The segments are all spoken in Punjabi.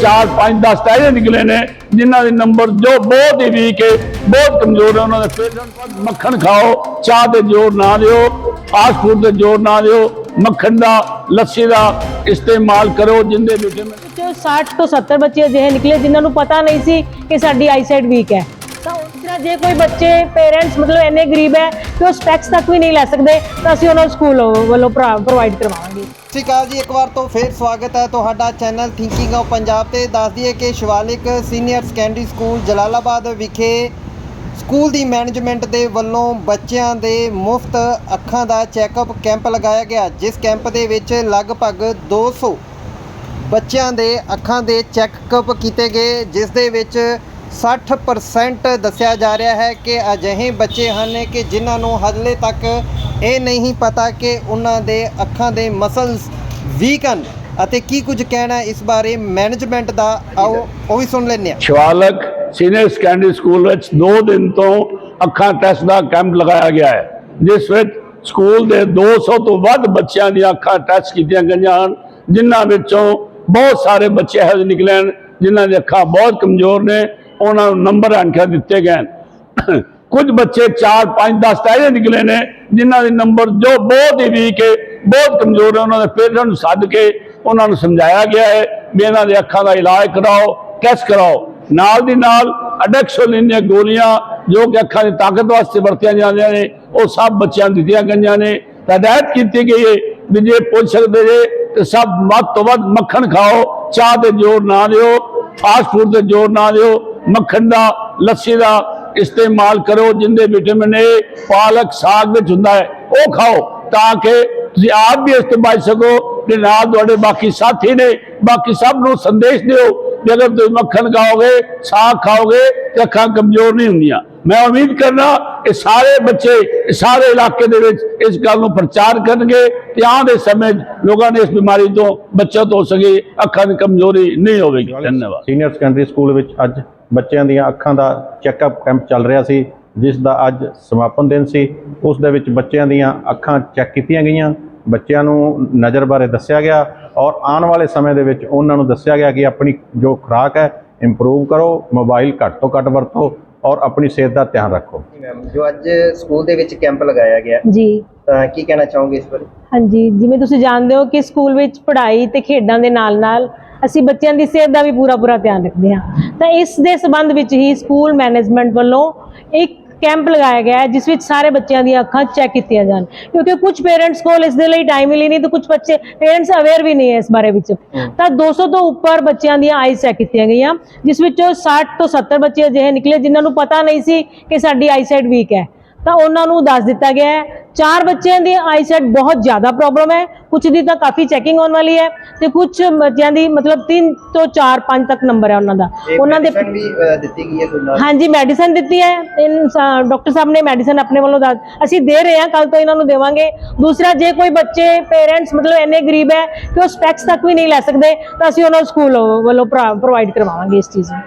4 5 10 ਤਾਂ ਨਿਕਲੇ ਨੇ, ਜਿਨ੍ਹਾਂ ਦੇ ਨੰਬਰ ਜੋ ਬਹੁਤ ਹੀ ਵੀਕ ਹੈ, ਬਹੁਤ ਕਮਜ਼ੋਰ ਹੈ ਉਹਨਾਂ ਦੇ ਪੇਰੈਂਟਸ ਮੱਖਣ ਖਾਓ, ਚਾਹ ਤੇ ਜ਼ੋਰ ਨਾ ਦਿਓ ਫਾਸਟ ਫੂਡ ਤੇ ਜ਼ੋਰ ਨਾ ਦਿਓ, ਮੱਖਣ ਦਾ, ਲੱਸੀ ਦਾ ਇਸਤੇਮਾਲ ਕਰੋ, ਜਿੰਦੇ ਵਿਟਾਮਿਨ ਵਿੱਚੋਂ 60 ਤੋਂ 70 ਬੱਚੇ ਅਜਿਹੇ ਨਿਕਲੇ ਜਿਨ੍ਹਾਂ ਨੂੰ ਪਤਾ ਨਹੀਂ ਸੀ ਕਿ ਸਾਡੀ ਆਈਸਾਈਟ ਵੀਕ ਹੈ। ਤਾਂ ਉਸ ਤਰ੍ਹਾਂ ਜੇ ਕੋਈ ਬੱਚੇ ਪੇਰੈਂਟਸ ਮਤਲਬ ਇੰਨੇ ਗਰੀਬ ਹੈ ਕਿ ਉਹ ਸਪੈਕਸ ਤੱਕ ਵੀ ਨਹੀਂ ਲੈ ਸਕਦੇ, ਤਾਂ ਅਸੀਂ ਉਹਨਾਂ ਨੂੰ ਸਕੂਲ ਵੱਲੋਂ ਪ੍ਰੋਵਾਈਡ ਕਰਵਾਵਾਂਗੇ। ਸਤਿ ਸ਼੍ਰੀ ਅਕਾਲ ਜੀ, ਇੱਕ ਵਾਰ ਤੋਂ ਫੇਰ ਸਵਾਗਤ ਹੈ ਤੁਹਾਡਾ ਚੈਨਲ ਥਿੰਕਿੰਗ ਆਫ ਪੰਜਾਬ ਤੇ। ਦੱਸ ਦਈਏ ਕਿ Shivalik senior secondary school Jalalabad ਵਿਖੇ ਸਕੂਲ ਦੀ ਮੈਨੇਜਮੈਂਟ ਦੇ ਵੱਲੋਂ ਬੱਚਿਆਂ ਦੇ ਮੁਫਤ ਅੱਖਾਂ ਦਾ ਚੈੱਕਅਪ ਕੈਂਪ ਲਗਾਇਆ ਗਿਆ, ਜਿਸ ਕੈਂਪ ਦੇ ਵਿੱਚ ਲਗਭਗ 200 ਬੱਚਿਆਂ ਦੇ ਅੱਖਾਂ ਦੇ ਚੈੱਕਅਪ ਕੀਤੇ ਗਏ, ਜਿਸ ਦੇ ਵਿੱਚ 60% ਦੱਸਿਆ ਜਾ ਰਿਹਾ ਹੈ ਕਿ ਅਜਿਹੇ ਬੱਚੇ ਹਨ ਕਿ ਜਿਨ੍ਹਾਂ ਨੂੰ ਹਜਲੇ ਤੱਕ ਇਹ ਨਹੀਂ ਪਤਾ ਕਿ ਉਹਨਾਂ ਦੇ ਅੱਖਾਂ ਦੇ ਮਸਲਸ ਵੀਕ ਹਨ ਅਤੇ ਕੀ ਕੁਝ ਕਹਿਣਾ ਇਸ ਬਾਰੇ ਮੈਨੇਜਮੈਂਟ ਦਾ, ਆਓ ਉਹ ਵੀ ਸੁਣ ਲੈਂਦੇ ਹਾਂ। ਸ਼ਿਵਾਲਕ ਸੀਨੀਅਰ ਸੈਕੰਡਰੀ ਸਕੂਲ ਵਿੱਚ 2 ਦਿਨ ਤੋਂ ਅੱਖਾਂ ਟੈਸਟ ਦਾ ਕੈਂਪ ਲਗਾਇਆ ਗਿਆ ਹੈ, ਜਿਸ ਵਿੱਚ ਸਕੂਲ ਦੇ 200 ਤੋਂ ਵੱਧ ਬੱਚਿਆਂ ਦੀਆਂ ਅੱਖਾਂ ਟੈਸਟ ਕੀਤੀਆਂ ਗਈਆਂ ਹਨ, ਜਿਨ੍ਹਾਂ ਵਿੱਚੋਂ ਬਹੁਤ ਸਾਰੇ ਬੱਚੇ ਇਹੋ ਜਿਹੇ ਨਿਕਲੇ ਹਨ, ਜਿਨ੍ਹਾਂ ਦੀਆਂ ਅੱਖਾਂ ਬਹੁਤ ਕਮਜ਼ੋਰ ਨੇ ਉਹਨਾਂ ਨੂੰ ਨੰਬਰ ਅੰਕਾਂ ਦਿੱਤੇ ਗਏ। ਹਨ ਕੁਝ ਬੱਚੇ 4 5 10 ਤਾਂ ਨਿਕਲੇ ਨੇ, ਜਿਨ੍ਹਾਂ ਦੇ ਨੰਬਰ ਜੋ ਬਹੁਤ ਹੀ ਵੀਕ ਹੈ, ਬਹੁਤ ਕਮਜ਼ੋਰ ਹੈ ਉਹਨਾਂ ਦੇ ਪੇਰੈਂਟਸ ਨੂੰ ਸੱਦ ਕੇ ਉਹਨਾਂ ਨੂੰ ਸਮਝਾਇਆ ਗਿਆ ਹੈ ਵੀ ਇਹਨਾਂ ਦੇ ਅੱਖਾਂ ਦਾ ਇਲਾਜ ਕਰਾਓ, ਟੈਸਟ ਕਰਾਓ। ਨਾਲ ਦੀ ਨਾਲ ਅਡੈਕਸੋਲਿਨ ਦੀਆਂ ਗੋਲੀਆਂ, ਜੋ ਕਿ ਅੱਖਾਂ ਦੀ ਤਾਕਤ ਵਾਸਤੇ ਵਰਤੀਆਂ ਜਾਂਦੀਆਂ ਨੇ, ਉਹ ਸਭ ਬੱਚਿਆਂ ਨੂੰ ਦਿੱਤੀਆਂ ਗਈਆਂ ਨੇ। ਹਦਾਇਤ ਕੀਤੀ ਗਈ ਹੈ ਵੀ ਜੇ ਪੁੱਛ ਸਕਦੇ ਜੇ, ਤੇ ਸਭ ਵੱਧ ਤੋਂ ਵੱਧ ਮੱਖਣ ਖਾਓ, ਚਾਹ ਤੇ ਜ਼ੋਰ ਨਾ ਦਿਓ ਫਾਸਟ ਫੂਡ ਤੇ ਜ਼ੋਰ ਨਾ ਦਿਓ ਮੱਖਣ ਦਾ, ਲੱਸੀ ਦਾ ਇਸਤੇਮਾਲ ਕਰੋ, ਜਿੰਦੇ ਵਿਟਾਮਿਨ ਏ ਪਾਲਕ ਸਾਗ ਵਿੱਚ ਹੁੰਦਾ ਹੈ, ਉਹ ਖਾਓ, ਤਾਂ ਕਿ ਤੁਸੀਂ ਆਪ ਵੀ ਇਸ ਤੋਂ ਬਚ ਸਕੋ, ਤੇ ਨਾਲ ਤੁਹਾਡੇ ਬਾਕੀ ਸਾਥੀ ਨੇ, ਬਾਕੀ ਸਭ ਨੂੰ ਸੰਦੇਸ਼ ਦਿਓ ਕਿ ਅਗਰ ਤੁਸੀਂ ਮੱਖਣ ਖਾਓਗੇ, ਸਾਗ ਖਾਓਗੇ, ਤੇ ਅੱਖਾਂ ਕਮਜ਼ੋਰ ਨਹੀਂ ਹੁੰਦੀਆਂ। ਮੈਂ ਉਮੀਦ ਕਰਨਾ ਇਹ ਸਾਰੇ ਬੱਚੇ ਇਹ ਸਾਰੇ ਇਲਾਕੇ ਦੇ ਵਿੱਚ ਇਸ ਗੱਲ ਨੂੰ ਪ੍ਰਚਾਰ ਕਰਨਗੇ ਤੇ ਆਉਣ ਦੇ ਸਮੇਂ ਲੋਕਾਂ ਨੇ ਇਸ ਬਿਮਾਰੀ ਤੋਂ ਬਚਤ ਹੋ ਸਕੇ, ਅੱਖਾਂ ਦੀ ਕਮਜ਼ੋਰੀ ਨਹੀਂ ਹੋਵੇਗੀ। ਧੰਨਵਾਦ। ਸੀਨੀਅਰ ਸੈਕੰਡਰੀ ਸਕੂਲ ਵਿੱਚ ਅੱਜ ਬੱਚਿਆਂ ਦੀਆਂ ਅੱਖਾਂ ਦਾ ਚੈੱਕਅਪ ਕੈਂਪ ਚੱਲ ਰਿਹਾ ਸੀ, ਜਿਸ ਦਾ ਅੱਜ ਸਮਾਪਨ ਦਿਨ ਸੀ। ਉਸ ਦੇ ਵਿੱਚ ਬੱਚਿਆਂ ਦੀਆਂ ਅੱਖਾਂ ਚੈੱਕ ਕੀਤੀਆਂ ਗਈਆਂ। ਬੱਚਿਆਂ ਨੂੰ ਨਜ਼ਰ ਬਾਰੇ ਦੱਸਿਆ ਗਿਆ ਔਰ ਆਉਣ ਵਾਲੇ ਸਮੇਂ ਦੇ ਵਿੱਚ ਉਹਨਾਂ ਨੂੰ ਦੱਸਿਆ ਗਿਆ ਕਿ ਆਪਣੀ ਜੋ ਖੁਰਾਕ ਹੈ ਇੰਪਰੂਵ ਕਰੋ ਮੋਬਾਈਲ ਘੱਟ ਤੋਂ ਘੱਟ ਵਰਤੋ। ਔਰ ਆਪਣੀ ਸਿਹਤ ਦਾ ਧਿਆਨ ਰੱਖੋ। ਮੈਮ ਜੋ ਅੱਜ ਸਕੂਲ ਦੇ ਵਿੱਚ ਕੈਂਪ ਲਗਾਇਆ ਗਿਆ ਜੀ। ਤਾਂ ਕੀ ਕਹਿਣਾ ਚਾਹੋਗੇ ਇਸ ਬਾਰੇ? ਹਾਂਜੀ ਜਿਵੇਂ ਤੁਸੀਂ ਜਾਣਦੇ ਹੋ ਕਿ ਸਕੂਲ ਵਿੱਚ ਪੜ੍ਹਾਈ ਤੇ ਖੇਡਾਂ ਦੇ ਨਾਲ-ਨਾਲ ਅਸੀਂ ਬੱਚਿਆਂ ਦੀ ਸਿਹਤ ਦਾ ਵੀ ਪੂਰਾ ਪੂਰਾ ਧਿਆਨ ਰੱਖਦੇ ਹਾਂ। ਤਾਂ ਇਸ ਦੇ ਸੰਬੰਧ ਵਿੱਚ ਹੀ ਸਕੂਲ ਮੈਨੇਜਮੈਂਟ ਵੱਲੋਂ ਇੱਕ ਕੈਂਪ ਲਗਾਇਆ ਗਿਆ ਹੈ ਜਿਸ ਵਿੱਚ ਸਾਰੇ ਬੱਚਿਆਂ ਦੀਆਂ ਅੱਖਾਂ ਚੈੱਕ ਕੀਤੀਆਂ ਜਾਣ। ਕਿਉਂਕਿ ਕੁਝ ਪੇਰੈਂਟਸ ਕੋਲ ਇਸ ਦੇ ਲਈ ਟਾਈਮ ਹੀ ਨਹੀਂ ਤੇ ਕੁਝ ਬੱਚੇ ਪੇਰੈਂਟਸ ਅਵੇਅਰ ਵੀ ਨਹੀਂ ਹੈ ਇਸ ਬਾਰੇ ਵਿੱਚ। ਤਾਂ 200 ਤੋਂ ਉੱਪਰ ਬੱਚਿਆਂ ਦੀਆਂ ਆਈਜ਼ ਚੈੱਕ ਕੀਤੀਆਂ ਗਈਆਂ ਜਿਸ ਵਿੱਚੋਂ 60 ਤੋਂ 70 ਬੱਚੇ ਅਜਿਹੇ ਨਿਕਲੇ ਜਿਨ੍ਹਾਂ ਨੂੰ ਪਤਾ ਨਹੀਂ ਸੀ ਕਿ ਸਾਡੀ ਆਈਸਾਈਟ ਵੀਕ ਹੈ। ਤਾਂ ਉਹਨਾਂ ਨੂੰ ਦੱਸ ਦਿੱਤਾ ਗਿਆ ਹੈ। ਚਾਰ ਬੱਚਿਆਂ ਦੀ ਆਈਸਾਈਟ ਬਹੁਤ ਜ਼ਿਆਦਾ ਪ੍ਰੋਬਲਮ ਹੈ। ਕੁਝ ਦੀ ਤਾਂ ਕਾਫੀ ਚੈਕਿੰਗ ਹੋਣ ਵਾਲੀ ਹੈ ਤੇ ਕੁਝ ਬੱਚਿਆਂ ਦੀ ਮਤਲਬ 3 ਤੋਂ 4 5 ਤੱਕ ਨੰਬਰ ਹੈ ਉਹਨਾਂ ਦਾ। ਉਹਨਾਂ ਦੇ ਵੀ ਦਿੱਤੀ ਗਈ ਹੈ ਨਾਲ? ਹਾਂਜੀ ਮੈਡੀਸਨ ਦਿੱਤੀ ਹੈ। ਡਾਕਟਰ ਸਾਹਿਬ ਨੇ ਮੈਡੀਸਨ ਆਪਣੇ ਵੱਲੋਂ ਦੱਸ ਅਸੀਂ ਦੇ ਰਹੇ ਹਾਂ ਕੱਲ ਤੋਂ ਇਹਨਾਂ ਨੂੰ ਦੇਵਾਂਗੇ। ਦੂਸਰਾ ਜੇ ਕੋਈ ਬੱਚੇ ਪੇਰੈਂਟਸ ਮਤਲਬ ਇੰਨੇ ਗਰੀਬ ਹੈ ਕਿ ਉਹ ਸਪੈਕਸ ਤੱਕ ਵੀ ਨਹੀਂ ਲੈ ਸਕਦੇ ਤਾਂ ਅਸੀਂ ਉਹਨਾਂ ਨੂੰ ਸਕੂਲ ਵੱਲੋਂ ਪ੍ਰੋਵਾਈਡ ਕਰਵਾਵਾਂਗੇ ਇਸ ਚੀਜ਼ ਨੂੰ।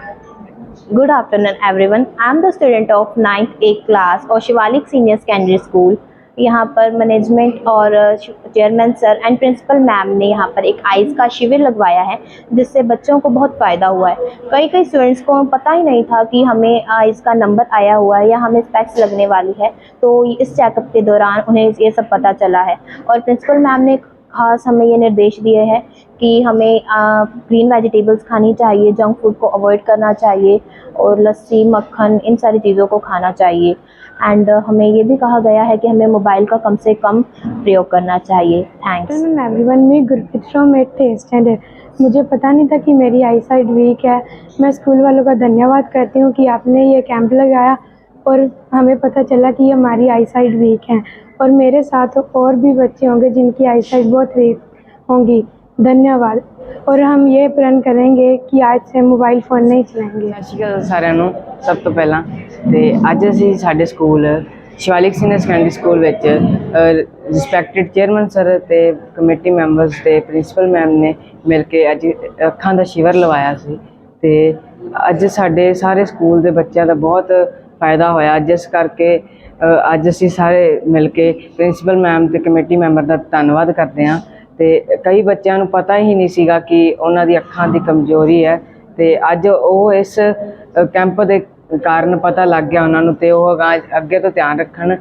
Good afternoon, everyone. I am the student of 9th A class और शिवालिक सीनियर सेकेंडरी स्कूल यहाँ पर मैनेजमेंट और chairman sir and principal ma'am ने यहाँ पर एक आइज़ का शिविर लगवाया है जिससे बच्चों को बहुत फ़ायदा हुआ है। कई कई स्टूडेंट्स को पता ही नहीं था कि हमें आइस का नंबर आया हुआ है या हमें स्पेक्स लगने वाली है तो इस चेकअप के दौरान उन्हें ये सब पता चला है। और प्रिंसिपल मैम ने खास हमें ये निर्देश दिए हैं कि हमें ग्रीन वेजिटेबल्स खानी चाहिए जंक फ़ूड को अवॉइड करना चाहिए और लस्सी, मक्खन, इन सारी चीज़ों को खाना चाहिए। एंड हमें ये भी कहा गया है कि हमें मोबाइल का कम से कम प्रयोग करना चाहिए। थैंक्स आफ्टरनून एवरीवन मैं गुरप्रीत स्टैंडर्ड मुझे पता नहीं था कि मेरी आई साइड वीक है। मैं स्कूल वालों का धन्यवाद करती हूँ कि आपने ये कैंप लगाया। और हमें पता चला कि हमारी आई साइड वीक है और मेरे साथ और भी बच्चे होंगे जिनकी आई साइड बहुत वीक होंगी धन्यवाद और हम ये प्रण करेंगे कि आज से मोबाइल फ़ोन नहीं चलाएंगे ਸਤਿ ਸ਼੍ਰੀ ਅਕਾਲ ਸਾਰਿਆਂ ਨੂੰ ਸਭ ਤੋਂ ਪਹਿਲਾਂ ਤੇ ਅੱਜ ਅਸੀਂ ਸਾਡੇ school Shivalik senior secondary school ਵਿੱਚ ਰਿਸਪੈਕਟਡ ਚੇਅਰਮੈਨ ਸਰ ਤੇ ਕਮੇਟੀ ਮੈਂਬਰਸ ਤੇ ਪ੍ਰਿੰਸੀਪਲ ਮੈਮ ਨੇ ਮਿਲ ਕੇ ਅੱਜ ਅੱਖਾਂ ਦਾ ਸ਼ਿਵਰ ਲਵਾਇਆ ਸੀ ਤੇ ਅੱਜ ਸਾਡੇ ਸਾਰੇ ਸਕੂਲ ਦੇ ਬੱਚਿਆਂ ਦਾ ਬਹੁਤ ਫਾਇਦਾ ਹੋਇਆ। ਜਿਸ ਕਰਕੇ ਅੱਜ ਅਸੀਂ ਸਾਰੇ ਮਿਲ ਕੇ ਪ੍ਰਿੰਸੀਪਲ ਮੈਮ ਤੇ ਕਮੇਟੀ ਮੈਂਬਰ ਦਾ ਧੰਨਵਾਦ ਕਰਦੇ ਹਾਂ। ਤੇ ਕਈ ਬੱਚਿਆਂ ਨੂੰ ਪਤਾ ਹੀ ਨਹੀਂ ਸੀਗਾ ਕਿ ਉਹਨਾਂ ਦੀ ਅੱਖਾਂ ਦੀ ਕਮਜ਼ੋਰੀ ਹੈ। ਤੇ ਅੱਜ ਉਹ ਇਸ ਕੈਂਪ ਦੇ ਕਾਰਨ ਪਤਾ ਲੱਗ ਗਿਆ ਉਹਨਾਂ ਨੂੰ ਤੇ ਉਹ ਅਗਾਂਹ- ਅੱਗੇ ਤੋਂ ਧਿਆਨ ਰੱਖਣ।